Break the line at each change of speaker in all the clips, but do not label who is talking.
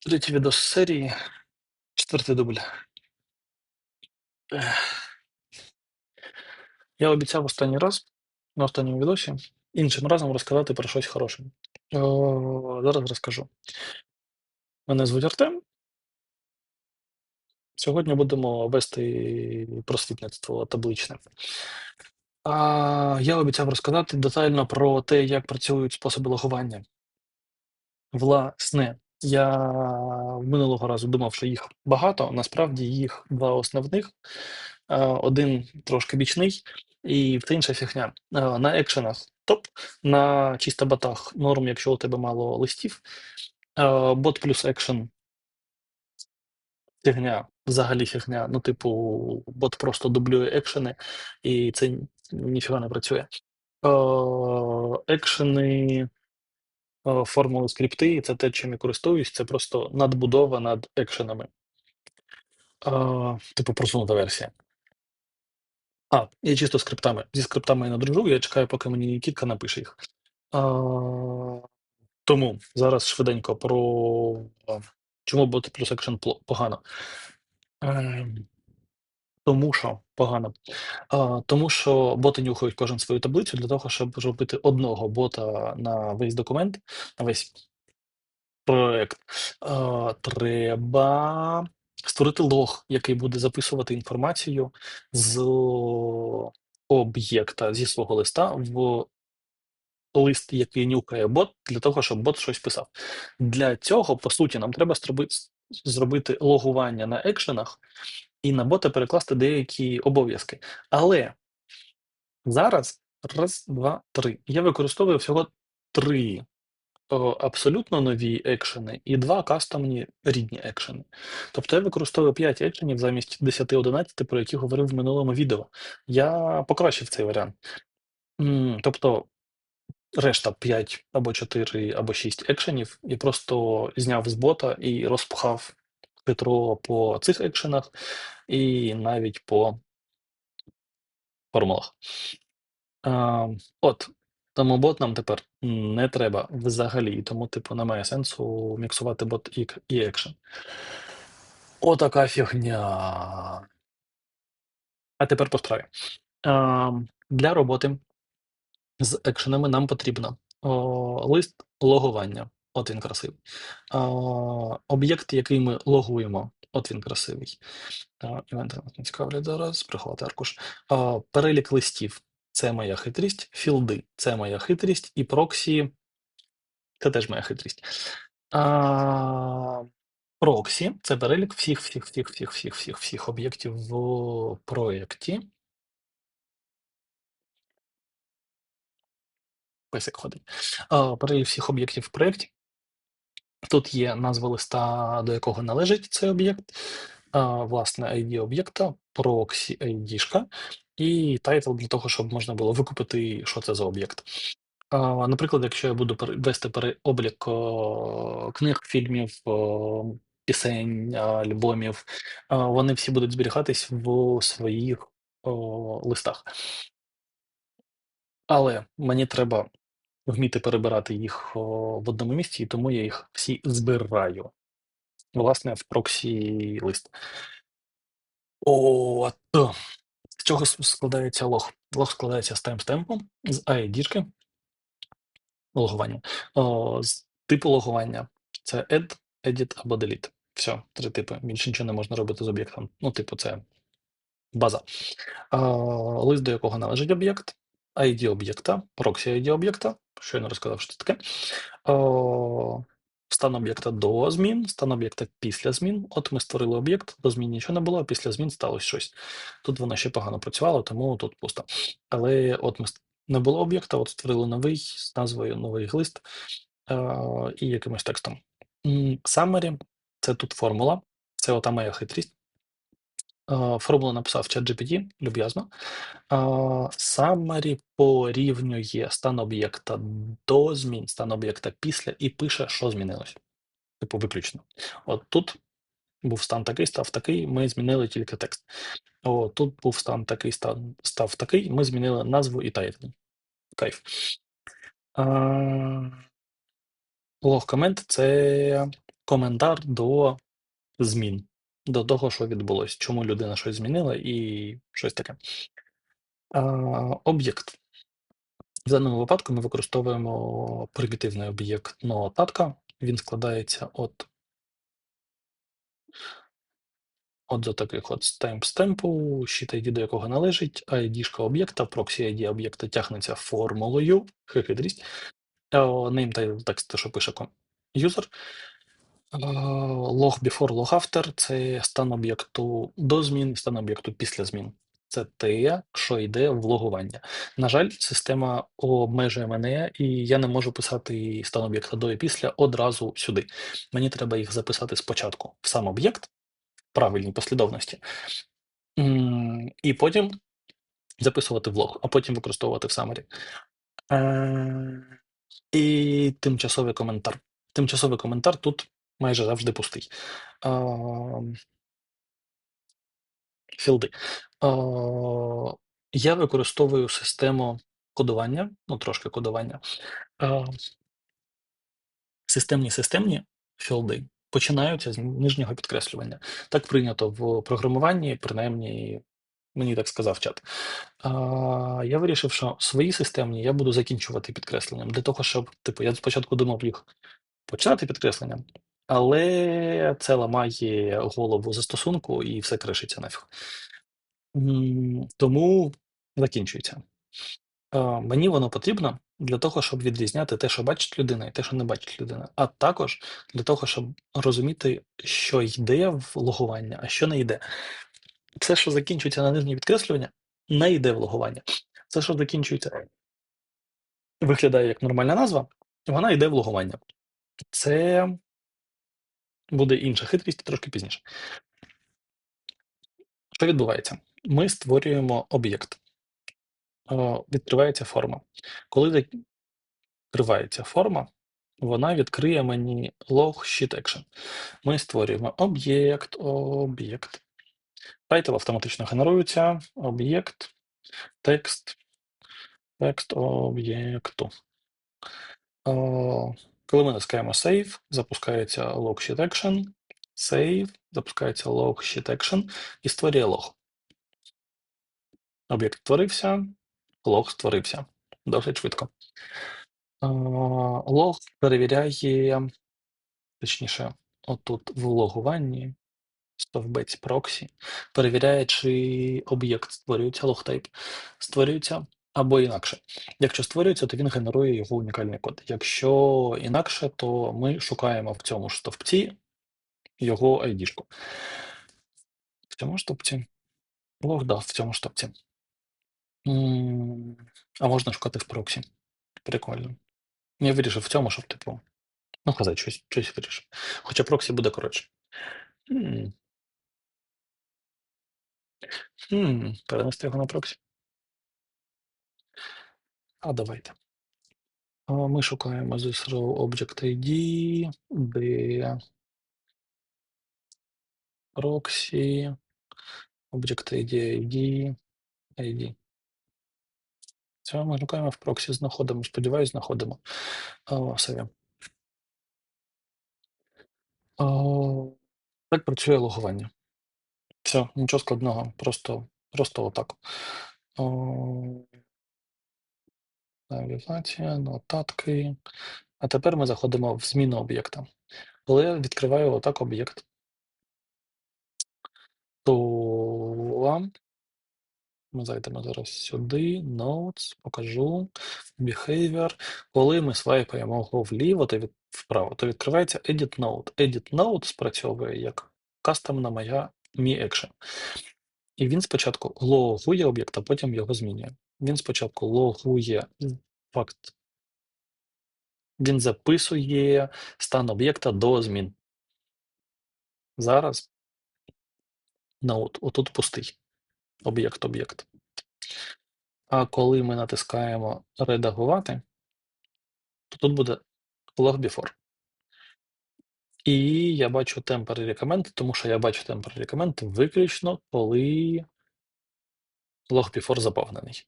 Третій відос серії, четвертий дубль. Я обіцяв останній раз на останньому відосі іншим разом розказати про щось хороше. Зараз розкажу. Мене звуть Артем. Сьогодні будемо вести просвітництво табличне. А я обіцяв розказати детально про те, як працюють способи логування. Власне, я минулого разу думав, що їх багато. Насправді їх два основних. Е, Один трошки бічний, і та інша фігня. Е, На екшенах топ, на чисто ботах норм, якщо у тебе мало листів. Е, Бот плюс екшен фігня, взагалі фігня. Ну, типу, бот просто дублює екшени, і це ніфіга не працює. Екшени формули скрипти, і це те, чим я користуюсь, це просто надбудова над екшенами. Е, Типу, просунута версія. А, і чисто скриптами. Зі скриптами я не дружу, я чекаю, поки мені Нікітка напише їх. А, Тому зараз швиденько про чому боти плюс екшен погано. Тому що погано. А, Тому що боти нюхають кожен свою таблицю для того, щоб зробити одного бота на весь документ, на весь проект. А, Треба створити лог, який буде записувати інформацію з об'єкта зі свого листа в лист, який нюхає бот, для того, щоб бот щось писав. Для цього, по суті, нам треба зробити, зробити логування на екшенах і на бота перекласти деякі обов'язки. Але зараз раз, два, три. Я використовую всього три о, абсолютно нові екшени і два кастомні рідні екшени. Тобто я використовую 5 екшенів замість 10-11, про які говорив в минулому відео. Я покращив цей варіант. Тобто решта 5 або 4, або 6 екшенів, і просто зняв з бота і розпхав хитро по цих екшенах, і навіть по формулах. А, От. Тому бот нам тепер не треба взагалі, тому, типу, немає сенсу міксувати бот і, і екшен. Отака фігня. А тепер по справі. А, Для роботи з екшенами нам потрібно о, лист логування. От він красивий. А, Об'єкт, який ми логуємо, от він красивий. Івент не цікавлять зараз, приховати аркуш. А, Перелік листів це моя хитрість, філди це моя хитрість, і проксі це теж моя хитрість. А, Проксі це перелік всіх, всіх, всіх, всіх, всіх, всіх, всіх об'єктів в проєкті. Писик ходить. Перелік всіх об'єктів в проєкті. Тут є назва листа, до якого належить цей об'єкт, власне, ID об'єкта, proxy ID, і тайтл для того, щоб можна було викупити, що це за об'єкт. Наприклад, якщо я буду вести пере- облік о, книг, фільмів, пісень, альбомів, вони всі будуть зберігатись в своїх листах. Але мені треба вміти перебирати їх о, в одному місці, і тому я їх всі збираю. Власне, в проксі лист. От. З чого складається лог? Лог складається з таймстемпу, з ID, логування, о, з типу логування. Це add, edit або delete. Все, три типи. Більше нічого не можна робити з об'єктом. Ну, типу, це база. А, лист, до якого належить об'єкт, ID об'єкта, проксі ID об'єкта. Щойно розказав, що це таке. О, стан об'єкта до змін, стан об'єкта після змін. От ми створили об'єкт, до змін нічого не було, а після змін сталося щось. Тут воно ще погано працювало, тому тут пусто. Але от ми не було об'єкта, от створили новий з назвою новий глист е, і якимось текстом. Summary – це тут формула, це ота моя хитрість. Формулу написав ChatGPT, люб'язно. А, Summary порівнює стан об'єкта до змін, стан об'єкта після і пише, що змінилось. Типу, виключно. От тут був стан такий, став такий, ми змінили тільки текст. О, тут був стан такий, стан став такий, ми змінили назву і тайтл. Кайф. Лог комент це коментар до змін, до того, що відбулось, чому людина щось змінила і щось таке. А, Об'єкт. В даному випадку ми використовуємо примітивний об'єкт нотатка. Він складається от От до таких от стемп-стемпу, sheet ID, до якого належить, ID-шка об'єкта, proxy ID об'єкта тягнеться формулою, хитрість, name title text, що пише user, log before, log after це стан об'єкту до змін, і стан об'єкту після змін. Це те, що йде в логування. На жаль, система обмежує мене, і я не можу писати стан об'єкта до і після одразу сюди. Мені треба їх записати спочатку в сам об'єкт, правильній послідовності, і потім записувати влог, а потім використовувати в Summary. Е, І тимчасовий коментар. Тимчасовий коментар тут майже завжди пустий. Філди. Я використовую систему кодування, ну трошки кодування. Системні системні філди починаються з нижнього підкреслювання. Так прийнято в програмуванні, принаймні, мені так сказав чат. Я вирішив, що свої системні я буду закінчувати підкресленням для того, щоб, типу, я спочатку думав їх почати підкресленням, але це ламає голову застосунку і все кришиться нафіг. Тому закінчується. Мені воно потрібно для того, щоб відрізняти те, що бачить людина, і те, що не бачить людина, а також для того, щоб розуміти, що йде в логування, а що не йде. Все, що закінчується на нижнє підкреслювання, не йде в логування. Все, що закінчується, виглядає як нормальна назва, вона йде в логування. Це буде інша хитрість трошки пізніше. Що відбувається? Ми створюємо об'єкт відкривається форма. Коли відкривається форма, вона відкриє мені log sheet action. Ми створюємо об'єкт, об'єкт. Тайтл автоматично генерується, об'єкт, текст, текст об'єкту. Коли ми натискаємо Save, запускається log sheet action, Save, запускається log sheet action і створює лог. Об'єкт створився, лог створився досить швидко. Лог перевіряє, точніше, отут в логуванні, стовбець проксі, перевіряє, чи об'єкт створюється, логтайп створюється або інакше. Якщо створюється, то він генерує його унікальний код. Якщо інакше, то ми шукаємо в цьому стовпці його ID. В цьому стовпці? Лог, да, в цьому стовпці. А можна шукати в проксі. Прикольно. Я вирішив в цьому, щоб, типу, ну, казати, щось щось вирішив. Хоча проксі буде коротше. Перенести його на проксі. А давайте. Ми шукаємо row Object ID, де proxy, Object ID, ID, ID. Це ми шукаємо в проксі, знаходимо, сподіваюсь, знаходимо. Все. Так працює логування. Все, нічого складного, просто просто отак. Навігація, нотатки. А тепер ми заходимо в зміну об'єкта. Коли я відкриваю отак об'єкт, то ми зайдемо зараз сюди, Notes, покажу, Behavior. Коли ми свайпаємо його вліво та від, вправо, то відкривається Edit Node. Edit Node спрацьовує як кастомна моя Mi Action. І він спочатку логує об'єкт, а потім його змінює. Він спочатку логує факт. Він записує стан об'єкта до змін. Зараз node, отут пустий об'єкт об'єкт. А коли ми натискаємо редагувати, то тут буде log before. І я бачу temporary recommend, тому що я бачу temporary recommend виключно, коли log before заповнений.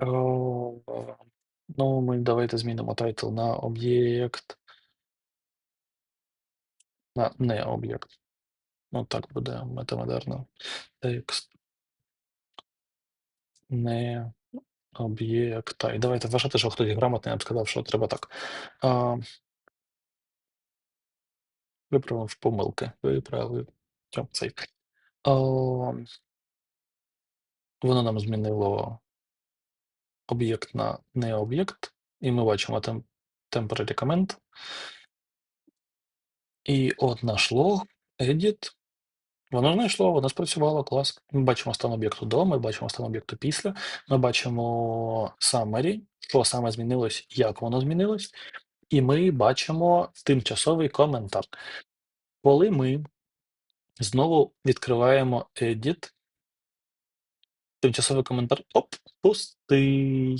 Ну, ми давайте змінимо title на об'єкт на не об'єкт. Ну, так буде метамодерно. Текст не об'єкта. І давайте вважати, що хтось грамотний, я б сказав, що треба так. А, Виправив помилки. Виправив. Цей. А, воно нам змінило об'єкт на не об'єкт, і ми бачимо там temporary comment. І от наш лог, edit. Воно знайшло, воно спрацювало, клас. Ми бачимо стан об'єкту до, ми бачимо стан об'єкту після, ми бачимо summary, що саме змінилось, як воно змінилось, і ми бачимо тимчасовий коментар. Коли ми знову відкриваємо edit, тимчасовий коментар оп, пустий.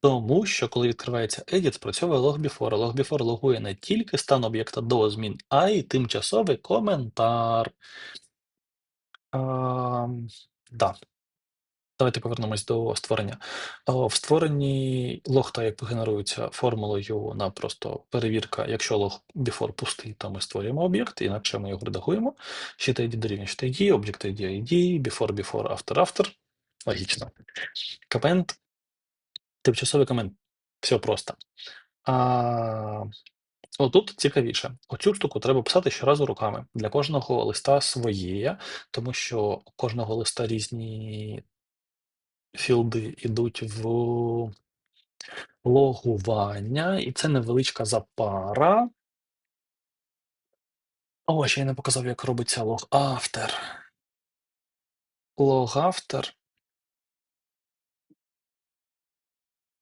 Тому що, коли відкривається edit, спрацьовує log before. Log before логує не тільки стан об'єкта до змін, а й тимчасовий коментар. А, да. Давайте повернемось до створення. В створенні лог та як генерується формулою на просто перевірка. Якщо лог before пустий, то ми створюємо об'єкт, інакше ми його редагуємо. Щит ID дорівнює щит ID, object ID ID, before, before, after, after. Логічно. Комент. Тимчасовий комент. Все просто. А Отут цікавіше. Оцю штуку треба писати щоразу руками. Для кожного листа своє, тому що у кожного листа різні філди йдуть в логування, і це невеличка запара. О, ще я не показав, як робиться лог-автор. Лог-автор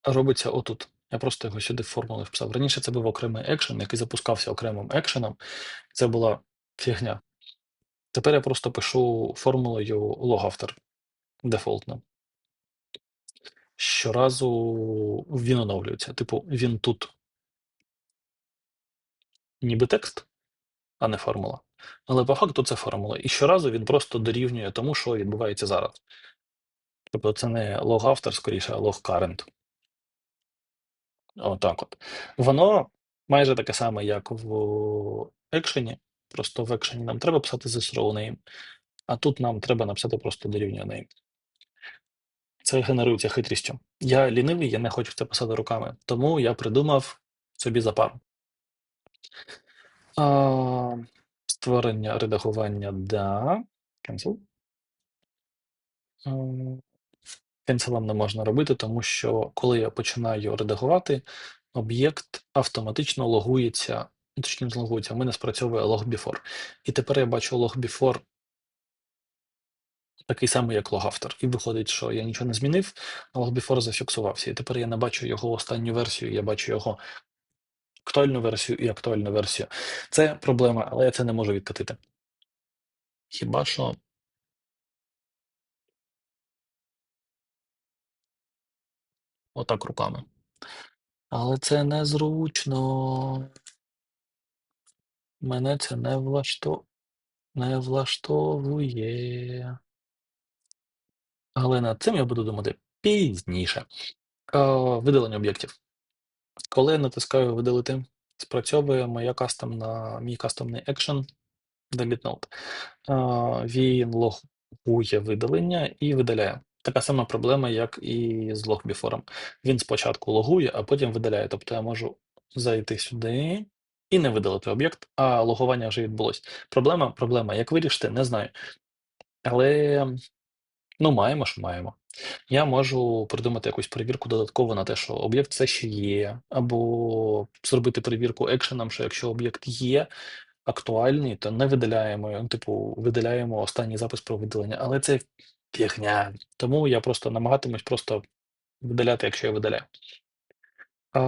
робиться отут. Я просто його сюди в формулу вписав. Раніше це був окремий екшен, який запускався окремим екшеном. Це була фігня. Тепер я просто пишу формулою лог-автор дефолтно. Щоразу він оновлюється. Типу, він тут ніби текст, а не формула. Але по факту це формула. І щоразу він просто дорівнює тому, що відбувається зараз. Тобто це не лог автор, скоріше, а лог current. Отак от. Воно майже таке саме, як в екшені. Просто в екшені нам треба писати row name, а тут нам треба написати просто дорівнює name. Це генерується хитрістю. Я лінивий, я не хочу це писати руками, тому я придумав собі запару. А, Створення редагування да. Cancel. Кенселом не можна робити, тому що коли я починаю редагувати, об'єкт автоматично логується, точніше не логується, в мене спрацьовує log before. І тепер я бачу log before такий самий, як after. І виходить, що я нічого не змінив, а log зафіксувався. І тепер я не бачу його останню версію, я бачу його актуальну версію і актуальну версію. Це проблема, але я це не можу відкатити. Хіба що. Отак руками. Але це незручно. Мене це не влашто... не влаштовує. Але над цим я буду думати пізніше. Видалення об'єктів. Коли я натискаю видалити, спрацьовує моя кастомна, мій кастомний екшен delete node. Він логує видалення і видаляє. Така сама проблема, як і з log Він спочатку логує, а потім видаляє. Тобто я можу зайти сюди і не видалити об'єкт, а логування вже відбулось. Проблема, проблема. Як вирішити, не знаю. Але ну, маємо, що маємо. Я можу придумати якусь перевірку додатково на те, що об'єкт все ще є, або зробити перевірку екшеном, що якщо об'єкт є актуальний, то не видаляємо, ну, типу, видаляємо останній запис про видалення, але це фігня. Тому я просто намагатимусь просто видаляти, якщо я видаляю. А,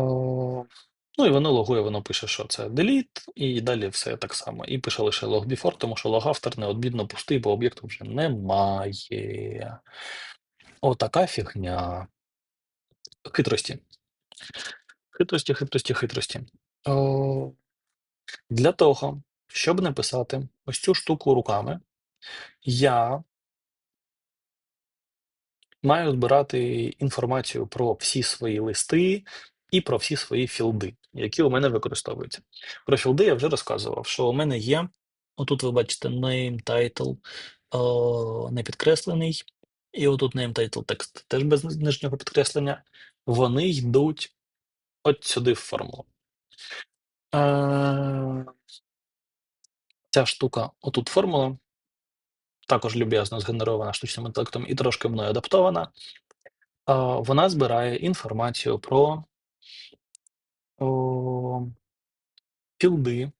Ну і воно логує, воно пише, що це delete, і далі все так само. І пише лише log before, тому що log автор неодмінно пустий, бо об'єкту вже немає. Отака фігня. Хитрості. Хитрості, хитрості, хитрості. О, Для того, щоб написати ось цю штуку руками, я маю збирати інформацію про всі свої листи і про всі свої філди, які у мене використовуються. Про філди я вже розказував, що у мене є Отут ви бачите name, title, е, не підкреслений. І отут name, title, текст теж без нижнього підкреслення. Вони йдуть от сюди в формулу. Е, Ця штука, отут формула, також люб'язно згенерована штучним інтелектом і трошки мною адаптована. Вона збирає інформацію про філди,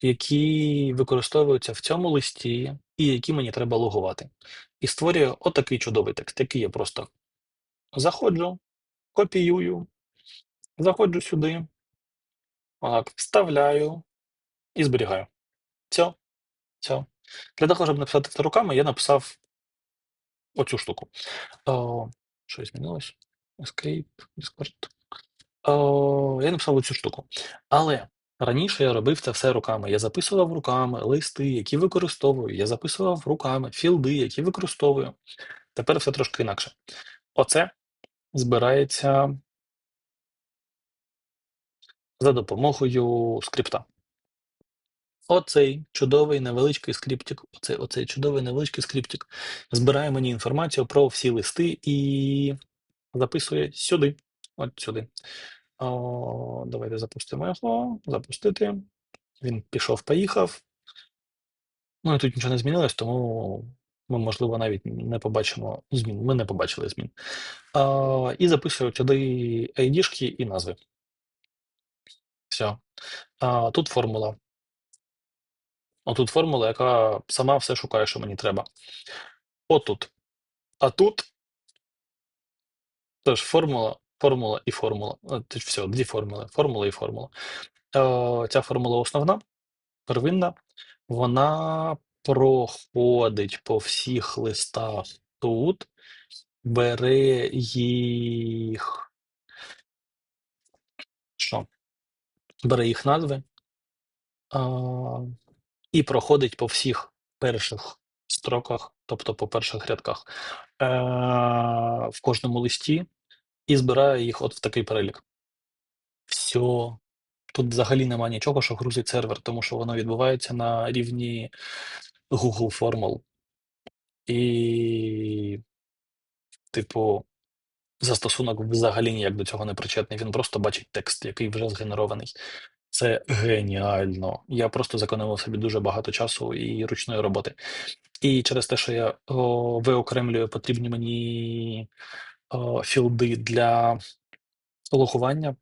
які використовуються в цьому листі, і які мені треба логувати. І створює отакий чудовий текст, який я просто заходжу, копіюю, заходжу сюди, отак, вставляю і зберігаю. Все, все. Для того, щоб написати це руками, я написав оцю штуку. О, Що змінилось? Escape, Discord. О, Я написав оцю штуку. Але раніше я робив це все руками. Я записував руками листи, які використовую. Я записував руками філди, які використовую. Тепер все трошки інакше. Оце збирається за допомогою скрипта. Оцей чудовий невеличкий скриптик, оцей, оцей чудовий невеличкий скриптик збирає мені інформацію про всі листи і записує сюди. От сюди. О, Давайте запустимо його. Запустити. Він пішов, поїхав. Ну і тут нічого не змінилось, тому ми, можливо, навіть не побачимо змін. Ми не побачили змін. А, І записую сюди ID-шки і назви. Все. А, Тут формула. Отут формула, яка сама все шукає, що мені треба. Отут. А тут теж формула, формула і формула. От, все, дві формули. Формула і формула. Е, Ця формула основна, первинна. Вона проходить по всіх листах тут, бере їх. Що? Бере їх назви. І проходить по всіх перших строках, тобто по перших рядках е, в кожному листі, і збирає їх от в такий перелік. Все. Тут взагалі нема нічого, що грузить сервер, тому що воно відбувається на рівні Google формул. І, типу, застосунок взагалі ніяк до цього не причетний. Він просто бачить текст, який вже згенерований. Це геніально. Я просто зекономив собі дуже багато часу і ручної роботи. І через те, що я о, виокремлюю потрібні мені о, філди для логування,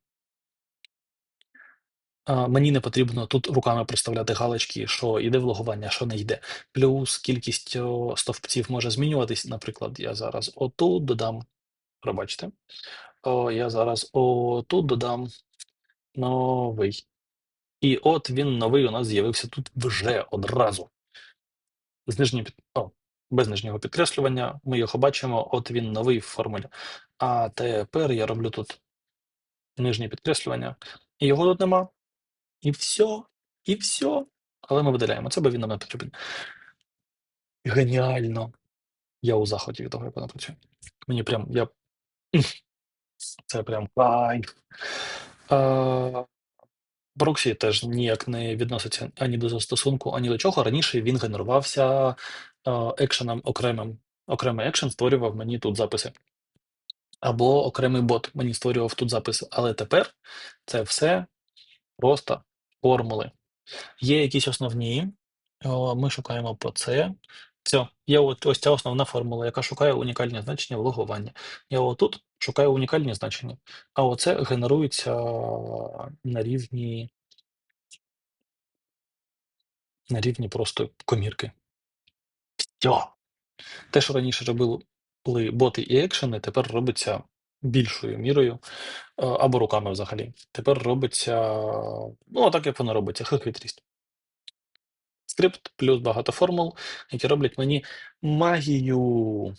мені не потрібно тут руками проставляти галочки, що йде в логування, що не йде. Плюс кількість о, стовпців може змінюватись. Наприклад, я зараз отут додам, пробачте, о, я зараз отут додам новий. І от він новий у нас з'явився тут вже одразу. З нижнім під... О, без нижнього підкреслювання. Ми його бачимо, от він новий в формулі. А тепер я роблю тут нижнє підкреслювання, і його тут нема. І все, і все. Але ми видаляємо це, бо він нам не потрібен. Геніально. Я у заході від того, як вона працює. Мені прям я. Це прям кайф. Проксі теж ніяк не відноситься ані до застосунку, ані до чого. Раніше він генерувався екшеном окремим. Окремий екшен створював мені тут записи. Або окремий бот мені створював тут записи. Але тепер це все просто формули. Є якісь основні, ми шукаємо по це. Все, є от ось ця основна формула, яка шукає унікальні значення в логуванні. Я отут шукаю унікальні значення, а оце генерується на рівні на рівні просто комірки. Все. Те, що раніше робили боти і екшени, тепер робиться більшою мірою або руками взагалі. Тепер робиться, ну, так як воно робиться, хитрість. Скрипт плюс багато формул, які роблять мені магію.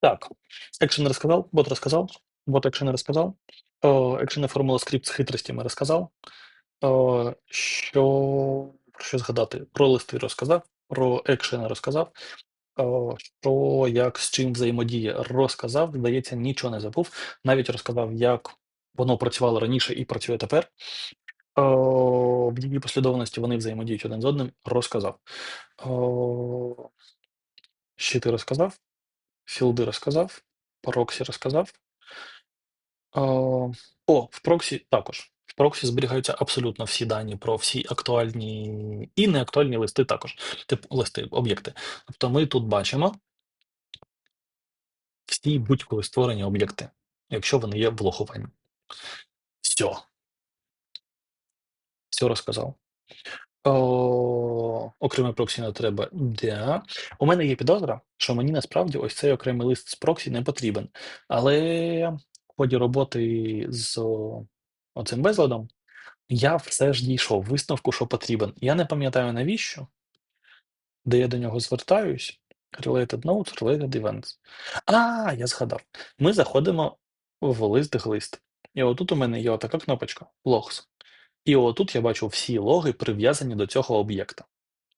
Так, екшен розказав, бот розказав, бот екшен розказав. О, екшен формула скрипт з хитростями розказав. О, що про що згадати? Про листи розказав, про екшени розказав. Що як з чим взаємодіє, розказав. Здається, нічого не забув. Навіть розказав, як воно працювало раніше і працює тепер. О, в якій послідовності вони взаємодіють один з одним, розказав. О, щити розказав, філди розказав, проксі розказав. О, о, в проксі також. В проксі зберігаються абсолютно всі дані про всі актуальні і неактуальні листи також. Типу листи, об'єкти. Тобто ми тут бачимо всі будь-коли створені об'єкти, якщо вони є в логуванні. Все. Все розказав. О, окремий проксі не треба. Да. У мене є підозра, що мені насправді ось цей окремий лист з проксі не потрібен. Але в ході роботи з оцим безладом я все ж дійшов висновку, що потрібен. Я не пам'ятаю навіщо, де я до нього звертаюсь. Related notes, related events. А, я згадав. Ми заходимо в лист-глист. І отут у мене є отака кнопочка Logs. І отут я бачу всі логи, прив'язані до цього об'єкта.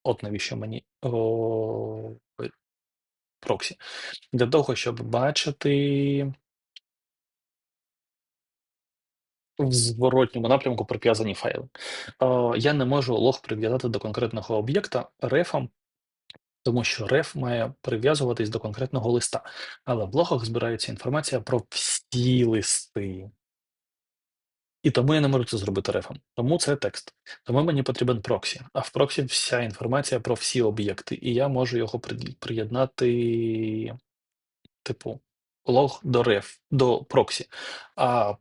От навіщо мені о, проксі. Для того, щоб бачити в зворотньому напрямку прив'язані файли. О, я не можу лог прив'язати до конкретного об'єкта рефом, тому що реф має прив'язуватись до конкретного листа. Але в логах збирається інформація про всі листи. І тому я не можу це зробити рефом. Тому це текст. Тому мені потрібен проксі. А в проксі вся інформація про всі об'єкти, і я можу його приєднати, типу, лог до реф, до проксі. А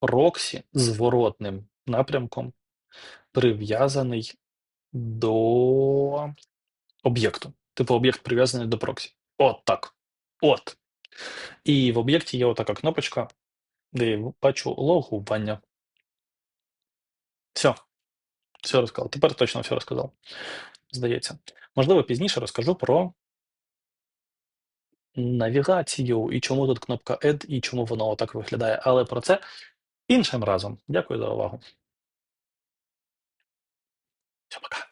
проксі зворотним напрямком прив'язаний до об'єкту. Типу, об'єкт прив'язаний до проксі. От так. От. І в об'єкті є отака кнопочка, де я бачу логування. Все. Все розказав. Тепер точно все розказав. Здається. Можливо, пізніше розкажу про навігацію і чому тут кнопка Add, і чому воно отак виглядає. Але про це іншим разом. Дякую за увагу. Все, пока.